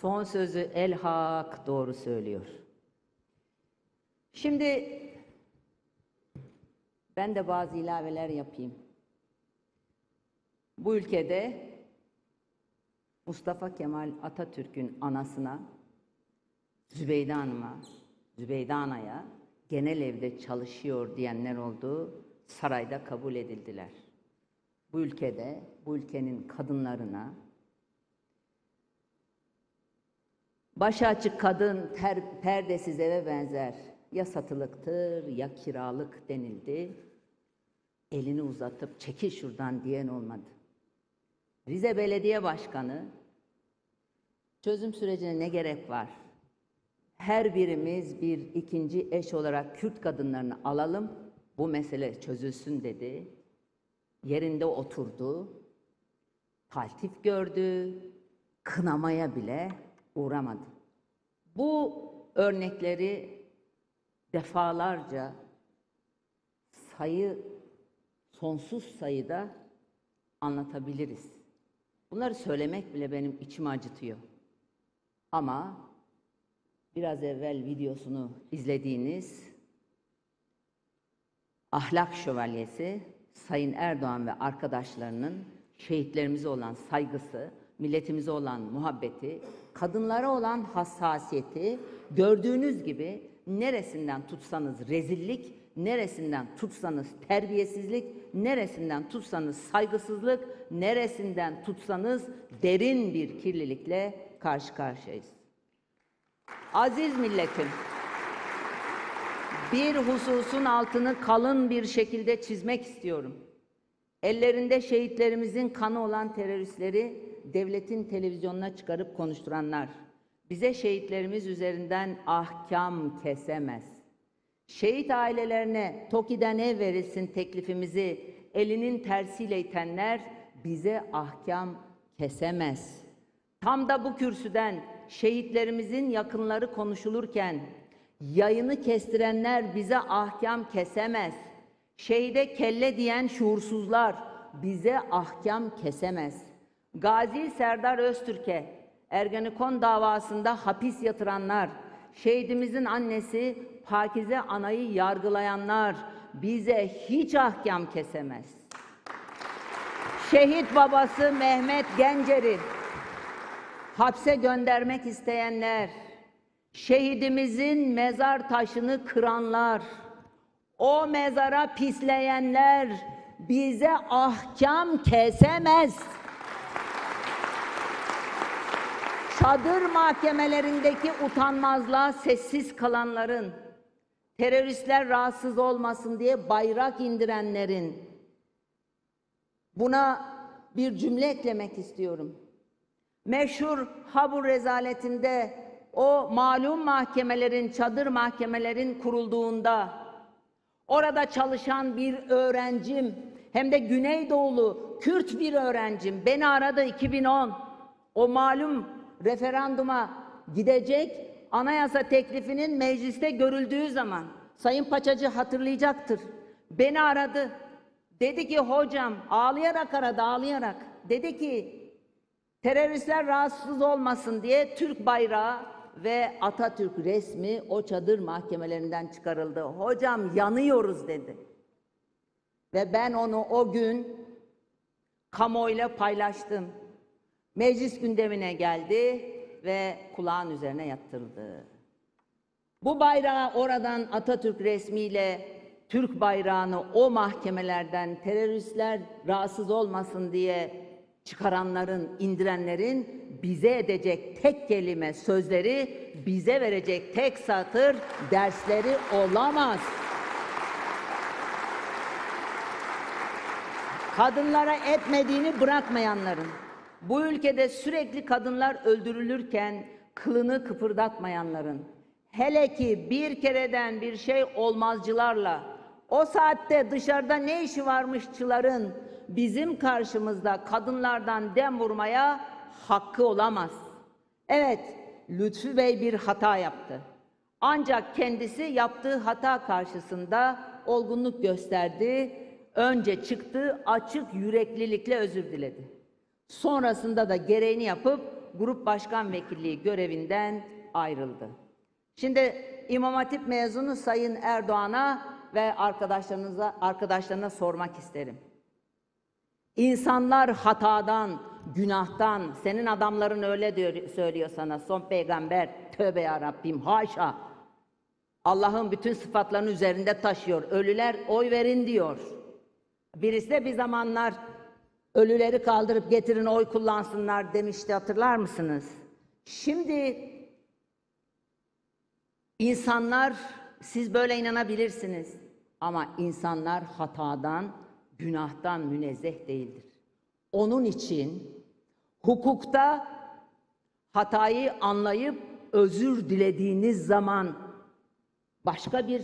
Son sözü el hak doğru söylüyor. Şimdi ben de bazı ilaveler yapayım. Bu ülkede Mustafa Kemal Atatürk'ün anasına, Zübeyde Hanım'a, Zübeyde Ana'ya genel evde çalışıyor diyenler oldu, sarayda kabul edildiler. Bu ülkede, bu ülkenin kadınlarına başı açık kadın ter, perdesiz eve benzer. Ya satılıktır ya kiralık denildi. Elini uzatıp çekil şuradan diyen olmadı. Rize Belediye Başkanı çözüm sürecine ne gerek var? Her birimiz bir ikinci eş olarak Kürt kadınlarını alalım, bu mesele çözülsün dedi. Yerinde oturdu, taltif gördü, kınamaya bile uğramadı. Bu örnekleri defalarca sayı sonsuz sayıda anlatabiliriz. Bunları söylemek bile benim içimi acıtıyor. Ama biraz evvel videosunu izlediğiniz ahlak şövalyesi Sayın Erdoğan ve arkadaşlarının şehitlerimize olan saygısı, milletimize olan muhabbeti, kadınlara olan hassasiyeti gördüğünüz gibi neresinden tutsanız rezillik, neresinden tutsanız terbiyesizlik, neresinden tutsanız saygısızlık, neresinden tutsanız derin bir kirlilikle karşı karşıyayız. Aziz milletim, bir hususun altını kalın bir şekilde çizmek istiyorum. Ellerinde şehitlerimizin kanı olan teröristleri devletin televizyonuna çıkarıp konuşturanlar, bize şehitlerimiz üzerinden ahkam kesemez. Şehit ailelerine TOKİ'den ev verilsin teklifimizi elinin tersiyle itenler bize ahkam kesemez. Tam da bu kürsüden şehitlerimizin yakınları konuşulurken yayını kestirenler bize ahkam kesemez. Şehide kelle diyen şuursuzlar bize ahkam kesemez. Gazi Serdar Öztürk'e Ergenekon davasında hapis yatıranlar, şehidimizin annesi Pakize Ana'yı yargılayanlar bize hiç ahkam kesemez. Şehit babası Mehmet Gencer'i hapse göndermek isteyenler, şehidimizin mezar taşını kıranlar, o mezara pisleyenler bize ahkam kesemez. Çadır mahkemelerindeki utanmazlığa sessiz kalanların, teröristler rahatsız olmasın diye bayrak indirenlerin, buna bir cümle eklemek istiyorum. Meşhur Habur rezaletinde o malum mahkemelerin, çadır mahkemelerin kurulduğunda orada çalışan bir öğrencim hem de Güneydoğulu Kürt bir öğrencim beni aradı 2010. O malum referanduma gidecek anayasa teklifinin mecliste görüldüğü zaman Sayın Paçacı hatırlayacaktır. Beni aradı. Dedi ki hocam ağlayarak aradı ağlayarak. Dedi ki teröristler rahatsız olmasın diye Türk bayrağı ve Atatürk resmi o çadır mahkemelerinden çıkarıldı. Hocam yanıyoruz dedi. Ve ben onu o gün kamuoyuyla paylaştım. Meclis gündemine geldi ve kulağın üzerine yattırıldı. Bu bayrağı oradan Atatürk resmiyle Türk bayrağını o mahkemelerden teröristler rahatsız olmasın diye çıkaranların, indirenlerin bize edecek tek kelime sözleri, bize verecek tek satır dersleri olamaz. Kadınlara etmediğini bırakmayanların, bu ülkede sürekli kadınlar öldürülürken kılını kıpırdatmayanların, hele ki bir kereden bir şey olmazcılarla, o saatte dışarıda ne işi varmışçıların bizim karşımızda kadınlardan dem vurmaya hakkı olamaz. Evet, Lütfü Bey bir hata yaptı. Ancak kendisi yaptığı hata karşısında olgunluk gösterdi. Önce çıktı, açık yüreklilikle özür diledi. Sonrasında da gereğini yapıp grup başkan vekilliği görevinden ayrıldı. Şimdi İmam Hatip mezunu Sayın Erdoğan'a ve arkadaşlarınıza arkadaşlarına sormak isterim. İnsanlar hatadan, günahtan, senin adamların öyle diyor, söylüyor sana son peygamber, tövbe ya Rabbim, haşa. Allah'ın bütün sıfatlarını üzerinde taşıyor. Ölüler oy verin diyor. Birisi de bir zamanlar ölüleri kaldırıp getirin oy kullansınlar demişti hatırlar mısınız? Şimdi insanlar siz böyle inanabilirsiniz ama insanlar hatadan, günahtan münezzeh değildir. Onun için hukukta hatayı anlayıp özür dilediğiniz zaman başka bir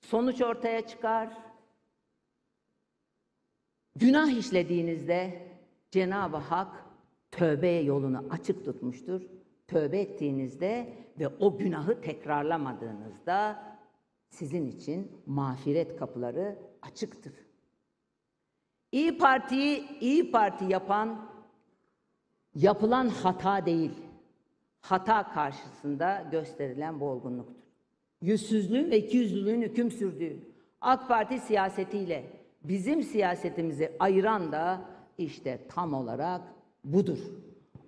sonuç ortaya çıkar. Günah işlediğinizde Cenab-ı Hak tövbe yolunu açık tutmuştur. Tövbe ettiğinizde ve o günahı tekrarlamadığınızda sizin için mağfiret kapıları açıktır. İyi Parti'yi İyi Parti yapan yapılan hata değil, hata karşısında gösterilen bu olgunluktur. Yüzsüzlüğün ve ikiyüzlülüğün hüküm sürdüğü AK Parti siyasetiyle bizim siyasetimizi ayıran da işte tam olarak budur.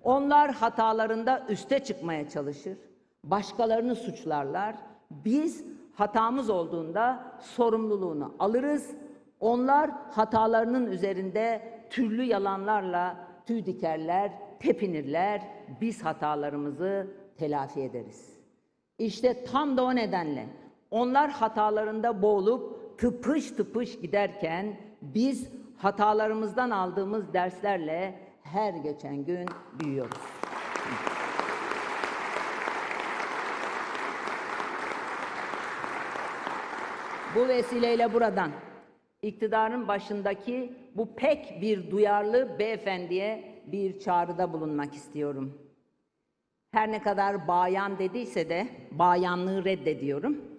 Onlar hatalarında üste çıkmaya çalışır, başkalarını suçlarlar. Biz hatamız olduğunda sorumluluğunu alırız. Onlar hatalarının üzerinde türlü yalanlarla tüy dikerler, tepinirler. Biz hatalarımızı telafi ederiz. İşte tam da o nedenle onlar hatalarında boğulup tıpış tıpış giderken biz hatalarımızdan aldığımız derslerle her geçen gün büyüyoruz. Bu vesileyle buradan iktidarın başındaki bu pek bir duyarlı beyefendiye bir çağrıda bulunmak istiyorum. Her ne kadar bayan dediyse de bayanlığı reddediyorum.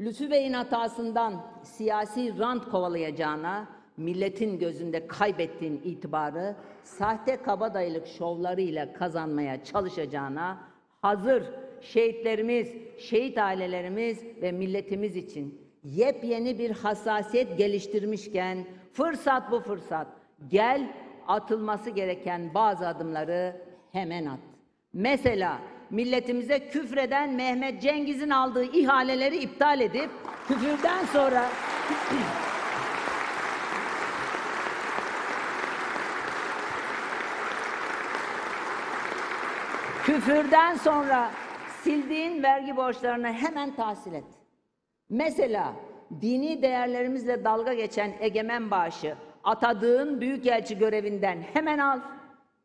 Lütfü Bey'in hatasından siyasi rant kovalayacağına, milletin gözünde kaybettiğin itibarı sahte kabadayılık şovlarıyla kazanmaya çalışacağına hazır şehitlerimiz, şehit ailelerimiz ve milletimiz için yepyeni bir hassasiyet geliştirmişken fırsat bu fırsat. Gel atılması gereken bazı adımları hemen at. Mesela milletimize küfreden Mehmet Cengiz'in aldığı ihaleleri iptal edip küfürden sonra küfürden sonra sildiğin vergi borçlarını hemen tahsil et. Mesela dini değerlerimizle dalga geçen egemen bağışı atadığın büyükelçi görevinden hemen al.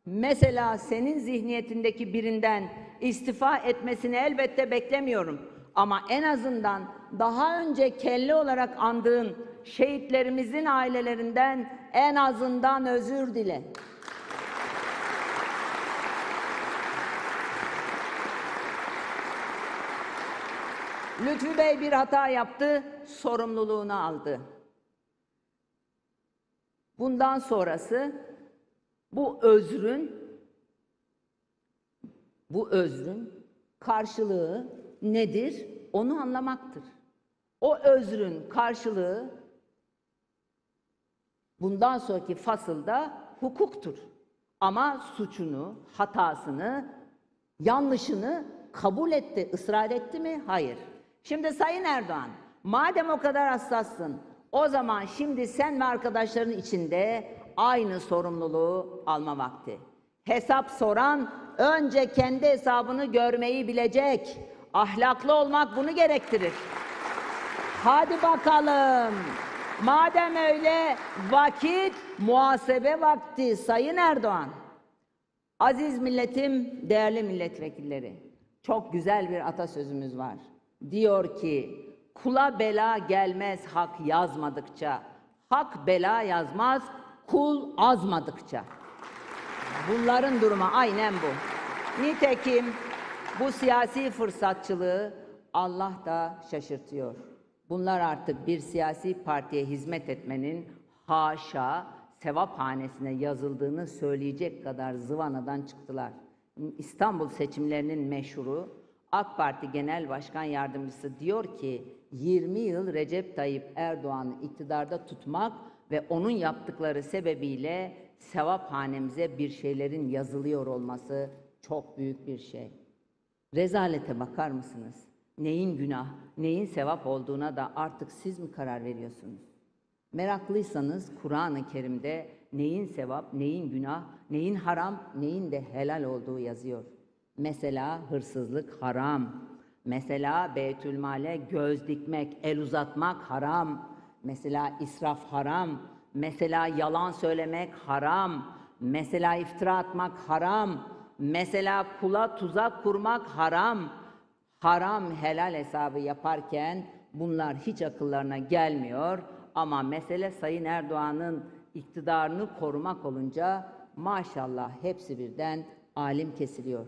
Mesela senin zihniyetindeki birinden istifa etmesini elbette beklemiyorum. Ama en azından daha önce kelle olarak andığın şehitlerimizin ailelerinden en azından özür dile. Lütfü Bey bir hata yaptı, sorumluluğunu aldı. Bundan sonrası bu özrün bu özrün karşılığı nedir? Onu anlamaktır. O özrün karşılığı bundan sonraki fasılda hukuktur. Ama suçunu, hatasını, yanlışını kabul etti, ısrar etti mi? Hayır. Şimdi Sayın Erdoğan, madem o kadar hassassın, o zaman şimdi sen ve arkadaşların içinde aynı sorumluluğu alma vakti. Hesap soran önce kendi hesabını görmeyi bilecek. Ahlaklı olmak bunu gerektirir. Hadi bakalım. Madem öyle vakit muhasebe vakti Sayın Erdoğan. Aziz milletim, değerli milletvekilleri. Çok güzel bir atasözümüz var. Diyor ki, kula bela gelmez hak yazmadıkça. Hak bela yazmaz, kul azmadıkça. Bunların durumu aynen bu. Nitekim bu siyasi fırsatçılığı Allah da şaşırtıyor. Bunlar artık bir siyasi partiye hizmet etmenin haşa sevap hanesine yazıldığını söyleyecek kadar zıvanadan çıktılar. İstanbul seçimlerinin meşhuru AK Parti Genel Başkan Yardımcısı diyor ki 20 yıl Recep Tayyip Erdoğan'ı iktidarda tutmak ve onun yaptıkları sebebiyle sevap hanemize bir şeylerin yazılıyor olması çok büyük bir şey. Rezalete bakar mısınız? Neyin günah, neyin sevap olduğuna da artık siz mi karar veriyorsunuz? Meraklıysanız Kur'an-ı Kerim'de neyin sevap, neyin günah, neyin haram, neyin de helal olduğu yazıyor. Mesela hırsızlık haram. Mesela Beytülmale göz dikmek, el uzatmak haram. Mesela israf haram. Mesela yalan söylemek haram. Mesela iftira atmak haram. Mesela kula tuzak kurmak haram. Haram helal hesabı yaparken bunlar hiç akıllarına gelmiyor. Ama mesele Sayın Erdoğan'ın iktidarını korumak olunca maşallah hepsi birden alim kesiliyor.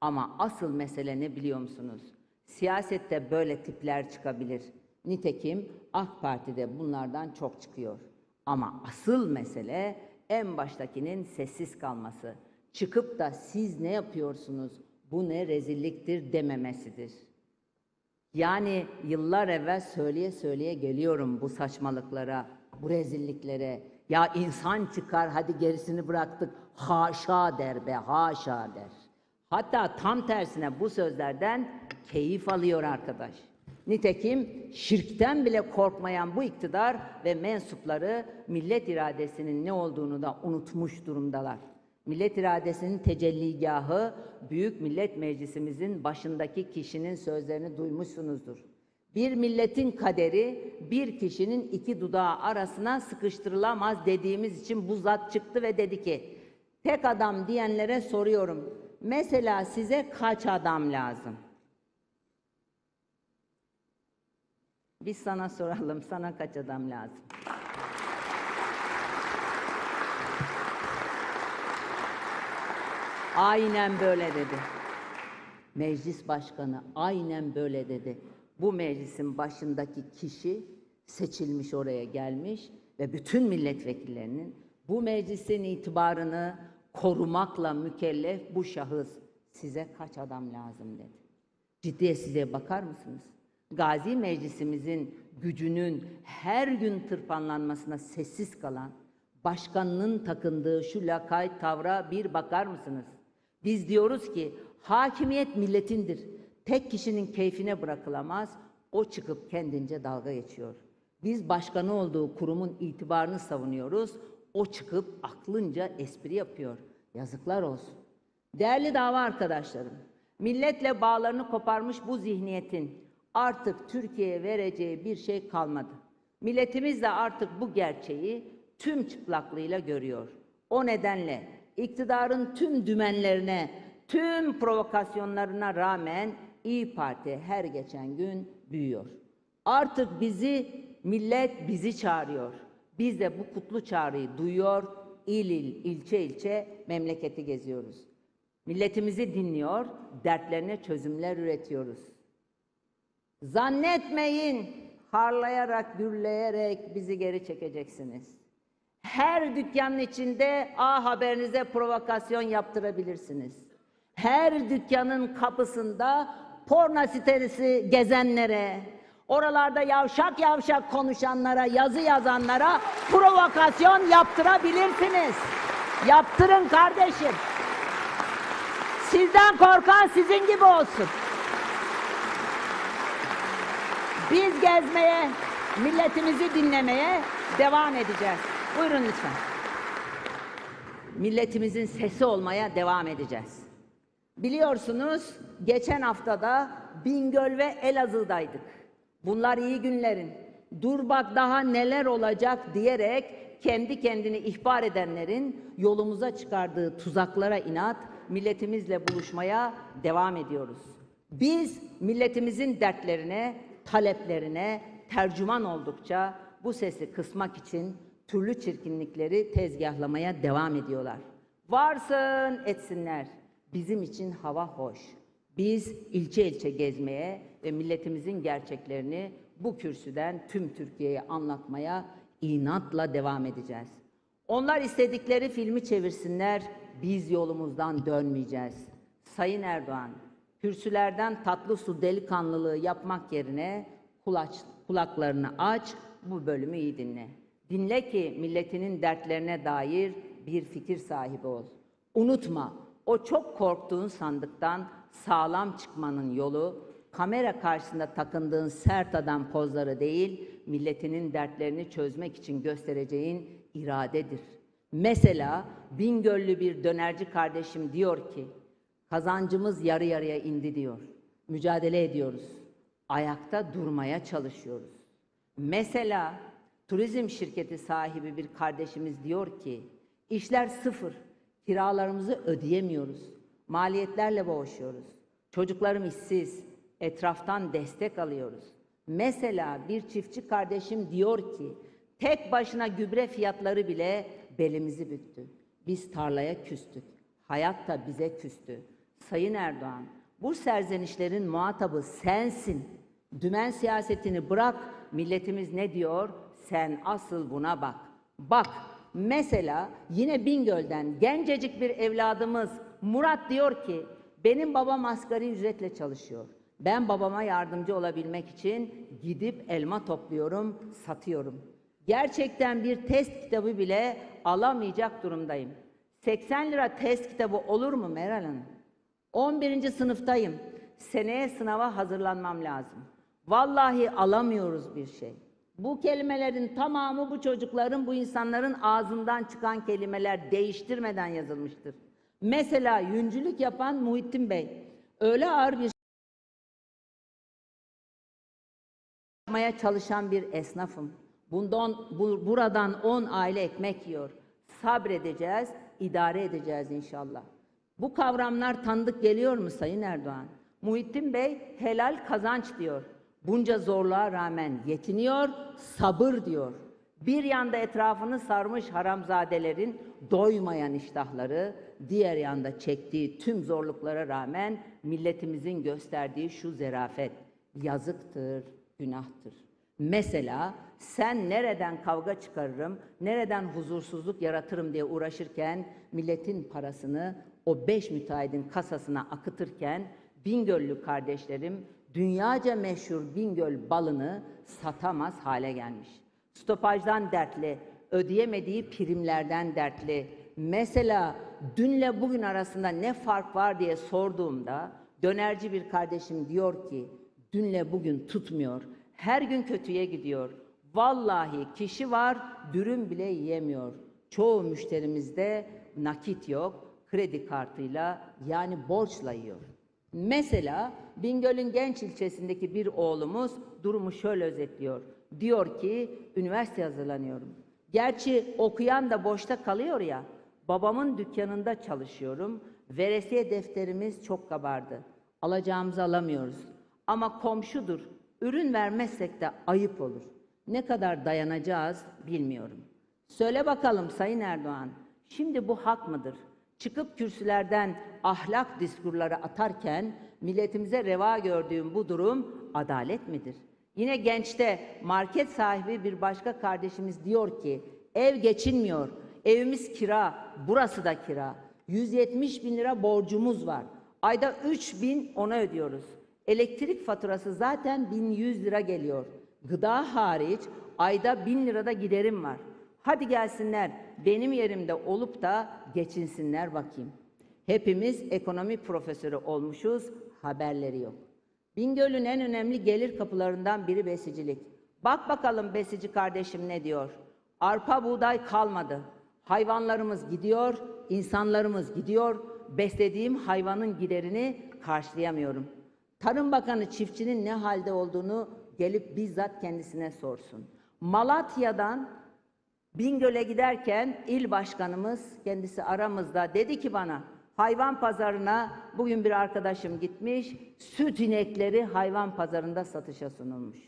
Ama asıl mesele ne biliyor musunuz? Siyasette böyle tipler çıkabilir. Nitekim AK Parti'de bunlardan çok çıkıyor. Ama asıl mesele en baştakinin sessiz kalması. Çıkıp da siz ne yapıyorsunuz, bu ne rezilliktir dememesidir. Yani yıllar evvel söyleye söyleye geliyorum bu saçmalıklara, bu rezilliklere. Ya insan çıkar hadi gerisini bıraktık haşa der be haşa der. Hatta tam tersine bu sözlerden keyif alıyor arkadaş. Nitekim şirkten bile korkmayan bu iktidar ve mensupları millet iradesinin ne olduğunu da unutmuş durumdalar. Millet iradesinin tecelligahı Büyük Millet Meclisimizin başındaki kişinin sözlerini duymuşsunuzdur. Bir milletin kaderi bir kişinin iki dudağı arasına sıkıştırılamaz dediğimiz için bu zat çıktı ve dedi ki tek adam diyenlere soruyorum. Mesela size kaç adam lazım? Biz sana soralım, sana kaç adam lazım? Aynen böyle dedi. Meclis başkanı aynen böyle dedi. Bu meclisin başındaki kişi seçilmiş oraya gelmiş ve bütün milletvekillerinin bu meclisin itibarını korumakla mükellef bu şahıs size kaç adam lazım dedi. Ciddiye size bakar mısınız? Gazi Meclisimizin gücünün her gün tırpanlanmasına sessiz kalan başkanının takındığı şu lakayt tavra bir bakar mısınız? Biz diyoruz ki hakimiyet milletindir. Tek kişinin keyfine bırakılamaz. O çıkıp kendince dalga geçiyor. Biz başkanı olduğu kurumun itibarını savunuyoruz. O çıkıp aklınca espri yapıyor. Yazıklar olsun. Değerli dava arkadaşlarım, milletle bağlarını koparmış bu zihniyetin artık Türkiye'ye vereceği bir şey kalmadı. Milletimiz de artık bu gerçeği tüm çıplaklığıyla görüyor. O nedenle iktidarın tüm dümenlerine, tüm provokasyonlarına rağmen İyi Parti her geçen gün büyüyor. Artık bizi millet bizi çağırıyor. Biz de bu kutlu çağrıyı duyuyor, il il, ilçe ilçe memleketi geziyoruz. Milletimizi dinliyor, dertlerine çözümler üretiyoruz. Zannetmeyin harlayarak, gürleyerek bizi geri çekeceksiniz. Her dükkanın içinde A haberinize provokasyon yaptırabilirsiniz. Her dükkanın kapısında porno sitesi gezenlere, oralarda yavşak yavşak konuşanlara, yazı yazanlara provokasyon yaptırabilirsiniz. Yaptırın kardeşim. Sizden korkan sizin gibi olsun. Biz gezmeye, milletimizi dinlemeye devam edeceğiz. Buyurun lütfen. Milletimizin sesi olmaya devam edeceğiz. Biliyorsunuz geçen haftada Bingöl ve Elazığ'daydık. Bunlar iyi günlerin. Dur bak daha neler olacak diyerek kendi kendini ihbar edenlerin yolumuza çıkardığı tuzaklara inat milletimizle buluşmaya devam ediyoruz. Biz milletimizin dertlerine, taleplerine tercüman oldukça bu sesi kısmak için türlü çirkinlikleri tezgahlamaya devam ediyorlar. Varsın etsinler. Bizim için hava hoş. Biz ilçe ilçe gezmeye ve milletimizin gerçeklerini bu kürsüden tüm Türkiye'ye anlatmaya inatla devam edeceğiz. Onlar istedikleri filmi çevirsinler, biz yolumuzdan dönmeyeceğiz. Sayın Erdoğan, kürsülerden tatlı su delikanlılığı yapmak yerine kulaç, kulaklarını aç, bu bölümü iyi dinle. Dinle ki milletinin dertlerine dair bir fikir sahibi ol. Unutma, o çok korktuğun sandıktan sağlam çıkmanın yolu, kamera karşısında takındığın sert adam pozları değil, milletinin dertlerini çözmek için göstereceğin iradedir. Mesela Bingöllü bir dönerci kardeşim diyor ki, kazancımız yarı yarıya indi diyor. Mücadele ediyoruz. Ayakta durmaya çalışıyoruz. Mesela turizm şirketi sahibi bir kardeşimiz diyor ki, işler sıfır, kiralarımızı ödeyemiyoruz, maliyetlerle boğuşuyoruz. Çocuklarım işsiz, etraftan destek alıyoruz. Mesela bir çiftçi kardeşim diyor ki, tek başına gübre fiyatları bile belimizi büktü. Biz tarlaya küstük, hayat da bize küstü. Sayın Erdoğan, bu serzenişlerin muhatabı sensin. Dümen siyasetini bırak, milletimiz ne diyor? Sen asıl buna bak. Bak, mesela yine Bingöl'den gencecik bir evladımız Murat diyor ki, benim babam asgari ücretle çalışıyor. Ben babama yardımcı olabilmek için gidip elma topluyorum, satıyorum. Gerçekten bir test kitabı bile alamayacak durumdayım. 80 lira test kitabı olur mu Meral Hanım? 11. sınıftayım. Seneye sınava hazırlanmam lazım. Vallahi alamıyoruz bir şey. Bu kelimelerin tamamı bu çocukların, bu insanların ağzından çıkan kelimeler değiştirmeden yazılmıştır. Mesela yüncülük yapan Muhittin Bey öyle ağır bir yapmaya çalışan bir esnafım. Bundan bu, buradan 10 aile ekmek yiyor. Sabredeceğiz, idare edeceğiz inşallah. Bu kavramlar tanıdık geliyor mu Sayın Erdoğan? Muhittin Bey helal kazanç diyor. Bunca zorluğa rağmen yetiniyor, sabır diyor. Bir yanda etrafını sarmış haramzadelerin doymayan iştahları, diğer yanda çektiği tüm zorluklara rağmen milletimizin gösterdiği şu zerafet yazıktır, günahtır. Mesela sen nereden kavga çıkarırım, nereden huzursuzluk yaratırım diye uğraşırken milletin parasını o beş müteahhidin kasasına akıtırken Bingöllü kardeşlerim dünyaca meşhur Bingöl balını satamaz hale gelmiş. Stopajdan dertli, ödeyemediği primlerden dertli. Mesela dünle bugün arasında ne fark var diye sorduğumda dönerci bir kardeşim diyor ki dünle bugün tutmuyor. Her gün kötüye gidiyor. Vallahi kişi var dürüm bile yiyemiyor. Çoğu müşterimizde nakit yok, kredi kartıyla yani borçla yiyor. Mesela Bingöl'ün Genç ilçesindeki bir oğlumuz durumu şöyle özetliyor. Diyor ki üniversite hazırlanıyorum. Gerçi okuyan da boşta kalıyor ya. Babamın dükkanında çalışıyorum. Veresiye defterimiz çok kabardı. Alacağımızı alamıyoruz. Ama komşudur. Ürün vermezsek de ayıp olur. Ne kadar dayanacağız bilmiyorum. Söyle bakalım Sayın Erdoğan, şimdi bu hak mıdır? Çıkıp kürsülerden ahlak diskurları atarken milletimize reva gördüğüm bu durum adalet midir? Yine gençte market sahibi bir başka kardeşimiz diyor ki ev geçinmiyor, evimiz kira, burası da kira. 170 bin lira borcumuz var. Ayda 3 bin ona ödüyoruz. Elektrik faturası zaten 1100 lira geliyor. Gıda hariç ayda 1000 lirada giderim var. Hadi gelsinler benim yerimde olup da geçinsinler bakayım. Hepimiz ekonomi profesörü olmuşuz, haberleri yok. Bingöl'ün en önemli gelir kapılarından biri besicilik. Bak bakalım besici kardeşim ne diyor? Arpa buğday kalmadı. Hayvanlarımız gidiyor, insanlarımız gidiyor. Beslediğim hayvanın giderini karşılayamıyorum. Tarım Bakanı çiftçinin ne halde olduğunu gelip bizzat kendisine sorsun. Malatya'dan Bingöl'e giderken il başkanımız kendisi aramızda dedi ki bana hayvan pazarına bugün bir arkadaşım gitmiş süt inekleri hayvan pazarında satışa sunulmuş.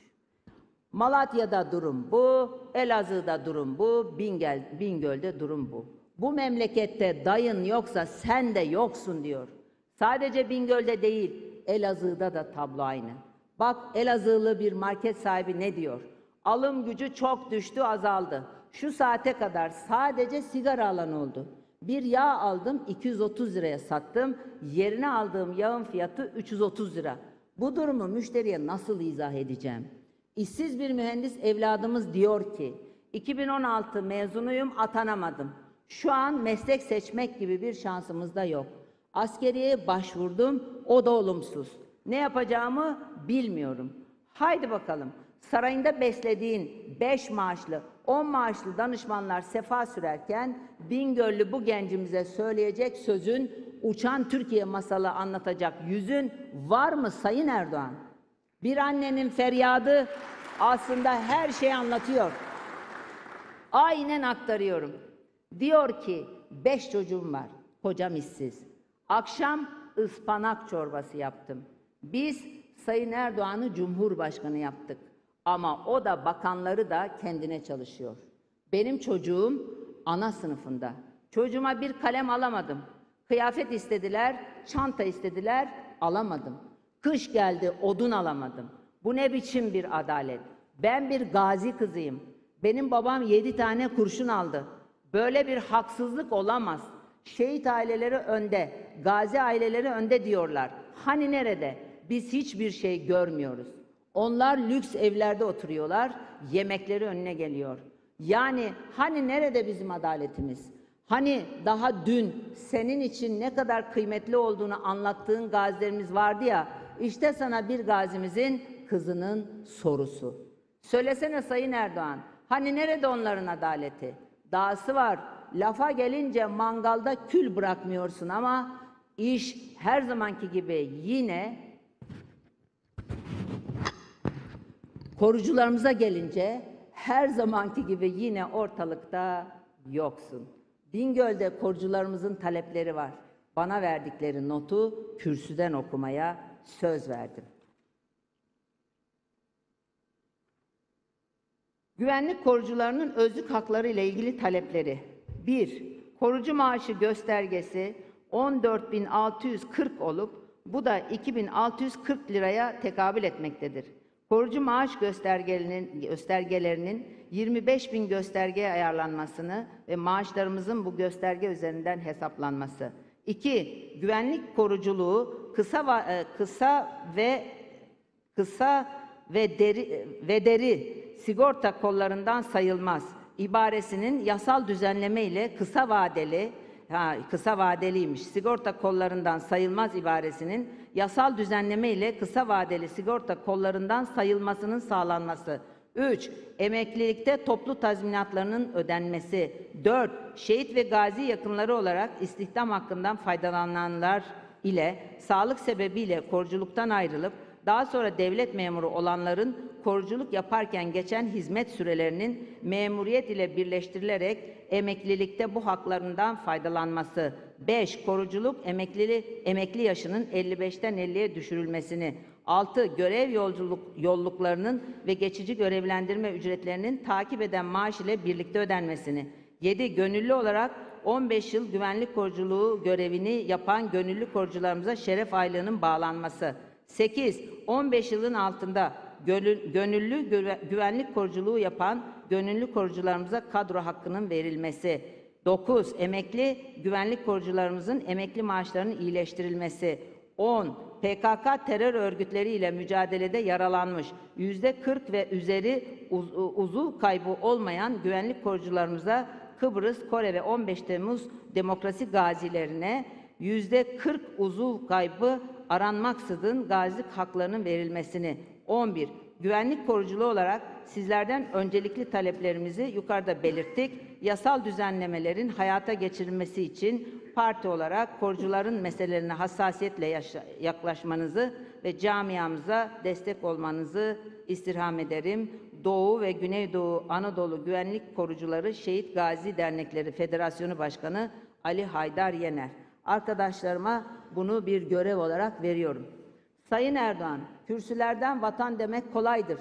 Malatya'da durum bu, Elazığ'da durum bu, Bingöl, Bingöl'de durum bu. Bu memlekette dayın yoksa sen de yoksun diyor. Sadece Bingöl'de değil, Elazığ'da da tablo aynı. Bak Elazığlı bir market sahibi ne diyor? Alım gücü çok düştü, azaldı. Şu saate kadar sadece sigara alan oldu. Bir yağ aldım 230 liraya sattım. Yerine aldığım yağın fiyatı 330 lira. Bu durumu müşteriye nasıl izah edeceğim? İşsiz bir mühendis evladımız diyor ki 2016 mezunuyum atanamadım. Şu an meslek seçmek gibi bir şansımız da yok. Askeriyeye başvurdum o da olumsuz. Ne yapacağımı bilmiyorum. Haydi bakalım. Sarayında beslediğin 5 maaşlı, 10 maaşlı danışmanlar sefa sürerken Bingöllü bu gencimize söyleyecek sözün uçan Türkiye masalı anlatacak yüzün var mı Sayın Erdoğan? Bir annenin feryadı aslında her şeyi anlatıyor. Aynen aktarıyorum. Diyor ki beş çocuğum var, kocam işsiz. Akşam ıspanak çorbası yaptım. Biz Sayın Erdoğan'ı Cumhurbaşkanı yaptık. Ama o da bakanları da kendine çalışıyor. Benim çocuğum ana sınıfında. Çocuğuma bir kalem alamadım. Kıyafet istediler, çanta istediler, alamadım. Kış geldi, odun alamadım. Bu ne biçim bir adalet? Ben bir gazi kızıyım. Benim babam yedi tane kurşun aldı. Böyle bir haksızlık olamaz. Şehit aileleri önde, gazi aileleri önde diyorlar. Hani nerede? Biz hiçbir şey görmüyoruz. Onlar lüks evlerde oturuyorlar, yemekleri önüne geliyor. Yani hani nerede bizim adaletimiz? Hani daha dün senin için ne kadar kıymetli olduğunu anlattığın gazilerimiz vardı ya, işte sana bir gazimizin kızının sorusu. Söylesene Sayın Erdoğan, hani nerede onların adaleti? Dağısı var, lafa gelince mangalda kül bırakmıyorsun ama iş her zamanki gibi yine Korucularımıza gelince her zamanki gibi yine ortalıkta yoksun. Bingöl'de korucularımızın talepleri var. Bana verdikleri notu kürsüden okumaya söz verdim. Güvenlik korucularının özlük hakları ile ilgili talepleri. 1. Korucu maaşı göstergesi 14.640 olup bu da 2640 liraya tekabül etmektedir. Korucu maaş göstergelerinin, göstergelerinin 25 bin göstergeye ayarlanmasını ve maaşlarımızın bu gösterge üzerinden hesaplanması. 2. Güvenlik koruculuğu kısa e, kısa ve kısa ve deri ve deri sigorta kollarından sayılmaz. İbaresinin yasal düzenleme ile kısa vadeli ha, kısa vadeliymiş. Sigorta kollarından sayılmaz ibaresinin yasal düzenleme ile kısa vadeli sigorta kollarından sayılmasının sağlanması. 3. Emeklilikte toplu tazminatlarının ödenmesi. 4. Şehit ve gazi yakınları olarak istihdam hakkından faydalananlar ile sağlık sebebiyle koruculuktan ayrılıp daha sonra devlet memuru olanların koruculuk yaparken geçen hizmet sürelerinin memuriyet ile birleştirilerek emeklilikte bu haklarından faydalanması. 5. Koruculuk emeklili, emekli yaşının 55'ten 50'ye düşürülmesini. 6. Görev yolculuk yolluklarının ve geçici görevlendirme ücretlerinin takip eden maaş ile birlikte ödenmesini. 7. Gönüllü olarak 15 yıl güvenlik koruculuğu görevini yapan gönüllü korucularımıza şeref aylığının bağlanması. 8. 15 yılın altında gönüllü güvenlik koruculuğu yapan gönüllü korucularımıza kadro hakkının verilmesi. 9. Emekli güvenlik korucularımızın emekli maaşlarının iyileştirilmesi. 10. PKK terör örgütleriyle mücadelede yaralanmış, yüzde 40 ve üzeri uz uzuv kaybı olmayan güvenlik korucularımıza Kıbrıs, Kore ve 15 Temmuz demokrasi gazilerine yüzde 40 uzuv kaybı aranmaksızın gazilik haklarının verilmesini. 11. Güvenlik koruculuğu olarak sizlerden öncelikli taleplerimizi yukarıda belirttik. Yasal düzenlemelerin hayata geçirilmesi için parti olarak korucuların meselelerine hassasiyetle yaklaşmanızı ve camiamıza destek olmanızı istirham ederim. Doğu ve Güneydoğu Anadolu Güvenlik Korucuları Şehit Gazi Dernekleri Federasyonu Başkanı Ali Haydar Yener. Arkadaşlarıma bunu bir görev olarak veriyorum. Sayın Erdoğan, kürsülerden vatan demek kolaydır.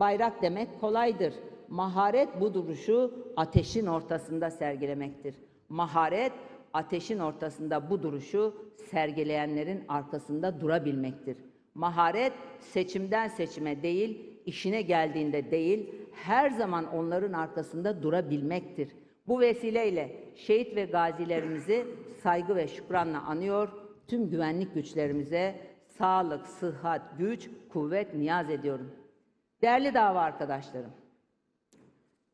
Bayrak demek kolaydır. Maharet bu duruşu ateşin ortasında sergilemektir. Maharet ateşin ortasında bu duruşu sergileyenlerin arkasında durabilmektir. Maharet seçimden seçime değil, işine geldiğinde değil, her zaman onların arkasında durabilmektir. Bu vesileyle şehit ve gazilerimizi saygı ve şükranla anıyor, tüm güvenlik güçlerimize sağlık, sıhhat, güç, kuvvet niyaz ediyorum. Değerli dava arkadaşlarım,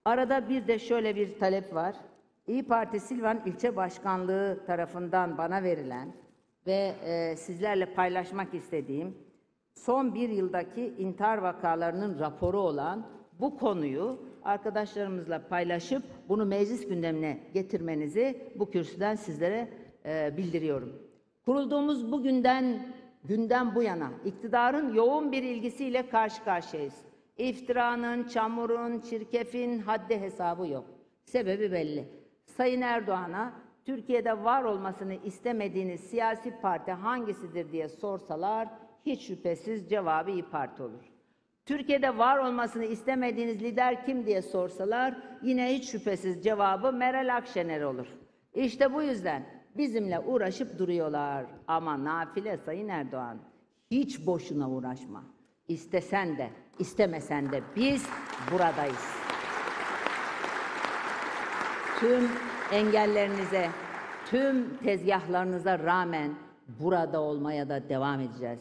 Arada bir de şöyle bir talep var. İyi Parti Silvan İlçe Başkanlığı tarafından bana verilen ve e, sizlerle paylaşmak istediğim son bir yıldaki intihar vakalarının raporu olan bu konuyu arkadaşlarımızla paylaşıp bunu meclis gündemine getirmenizi bu kürsüden sizlere e, bildiriyorum. Kurulduğumuz bugünden günden bu yana iktidarın yoğun bir ilgisiyle karşı karşıyayız. İftiranın, çamurun, çirkefin haddi hesabı yok. Sebebi belli. Sayın Erdoğan'a Türkiye'de var olmasını istemediğiniz siyasi parti hangisidir diye sorsalar hiç şüphesiz cevabı İYİ Parti olur. Türkiye'de var olmasını istemediğiniz lider kim diye sorsalar yine hiç şüphesiz cevabı Meral Akşener olur. İşte bu yüzden bizimle uğraşıp duruyorlar. Ama nafile Sayın Erdoğan hiç boşuna uğraşma. İstesen de istemesen de biz buradayız. Tüm engellerinize, tüm tezgahlarınıza rağmen burada olmaya da devam edeceğiz.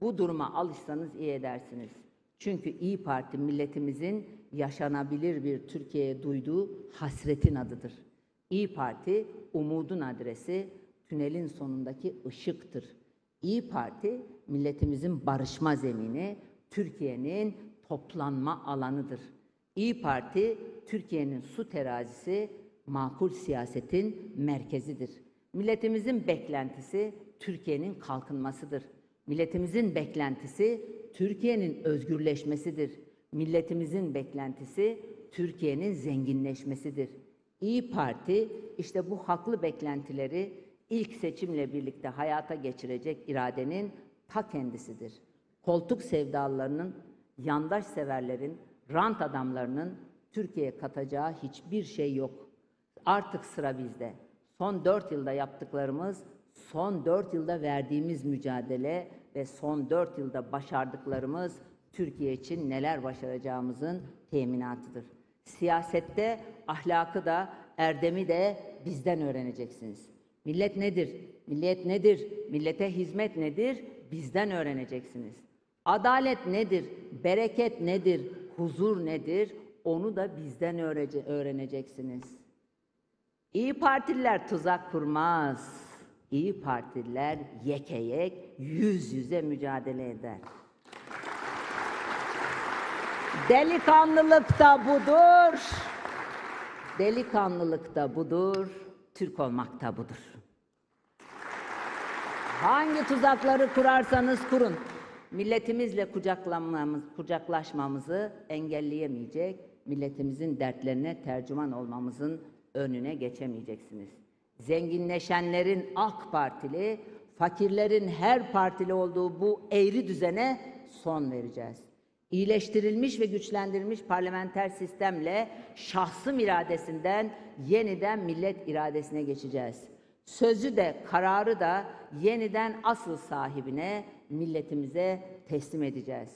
Bu duruma alışsanız iyi edersiniz. Çünkü İyi Parti milletimizin yaşanabilir bir Türkiye'ye duyduğu hasretin adıdır. İyi Parti umudun adresi, tünelin sonundaki ışıktır. İyi Parti milletimizin barışma zemini, Türkiye'nin toplanma alanıdır. İyi Parti Türkiye'nin su terazisi, makul siyasetin merkezidir. Milletimizin beklentisi Türkiye'nin kalkınmasıdır. Milletimizin beklentisi Türkiye'nin özgürleşmesidir. Milletimizin beklentisi Türkiye'nin zenginleşmesidir. İyi Parti işte bu haklı beklentileri ilk seçimle birlikte hayata geçirecek iradenin ta kendisidir. Koltuk sevdalılarının, yandaş severlerin, rant adamlarının Türkiye'ye katacağı hiçbir şey yok. Artık sıra bizde. Son dört yılda yaptıklarımız, son dört yılda verdiğimiz mücadele ve son dört yılda başardıklarımız Türkiye için neler başaracağımızın teminatıdır. Siyasette ahlakı da, erdemi de bizden öğreneceksiniz. Millet nedir? Millet nedir? Millete hizmet nedir? Bizden öğreneceksiniz. Adalet nedir? Bereket nedir? Huzur nedir? Onu da bizden öğreneceksiniz. İyi Partililer tuzak kurmaz. İyi Partililer yeke yek, yüz yüze mücadele eder. Delikanlılık da budur. Delikanlılık da budur. Türk olmak da budur. Hangi tuzakları kurarsanız kurun. Milletimizle kucaklanmamız, kucaklaşmamızı engelleyemeyecek, milletimizin dertlerine tercüman olmamızın önüne geçemeyeceksiniz. Zenginleşenlerin AK Partili, fakirlerin her partili olduğu bu eğri düzene son vereceğiz. İyileştirilmiş ve güçlendirilmiş parlamenter sistemle şahsım iradesinden yeniden millet iradesine geçeceğiz. Sözü de kararı da yeniden asıl sahibine, milletimize teslim edeceğiz.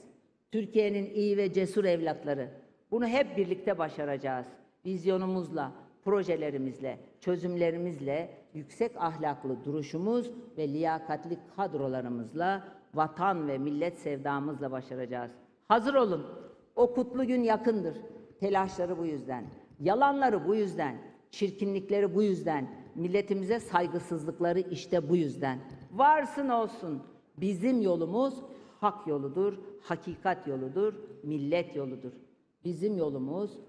Türkiye'nin iyi ve cesur evlatları bunu hep birlikte başaracağız. Vizyonumuzla, projelerimizle, çözümlerimizle, yüksek ahlaklı duruşumuz ve liyakatli kadrolarımızla, vatan ve millet sevdamızla başaracağız. Hazır olun. O kutlu gün yakındır. Telaşları bu yüzden. Yalanları bu yüzden. Çirkinlikleri bu yüzden. Milletimize saygısızlıkları işte bu yüzden. Varsın olsun. Bizim yolumuz hak yoludur, hakikat yoludur, millet yoludur. Bizim yolumuz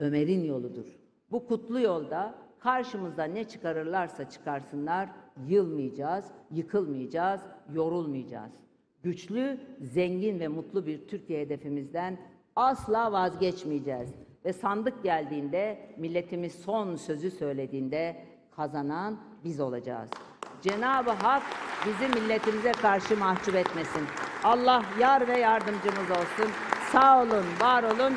Ömer'in yoludur. Bu kutlu yolda karşımızda ne çıkarırlarsa çıkarsınlar, yılmayacağız, yıkılmayacağız, yorulmayacağız. Güçlü, zengin ve mutlu bir Türkiye hedefimizden asla vazgeçmeyeceğiz. Ve sandık geldiğinde, milletimiz son sözü söylediğinde kazanan biz olacağız. Cenab-ı Hak bizi milletimize karşı mahcup etmesin. Allah yar ve yardımcımız olsun. Sağ olun, var olun.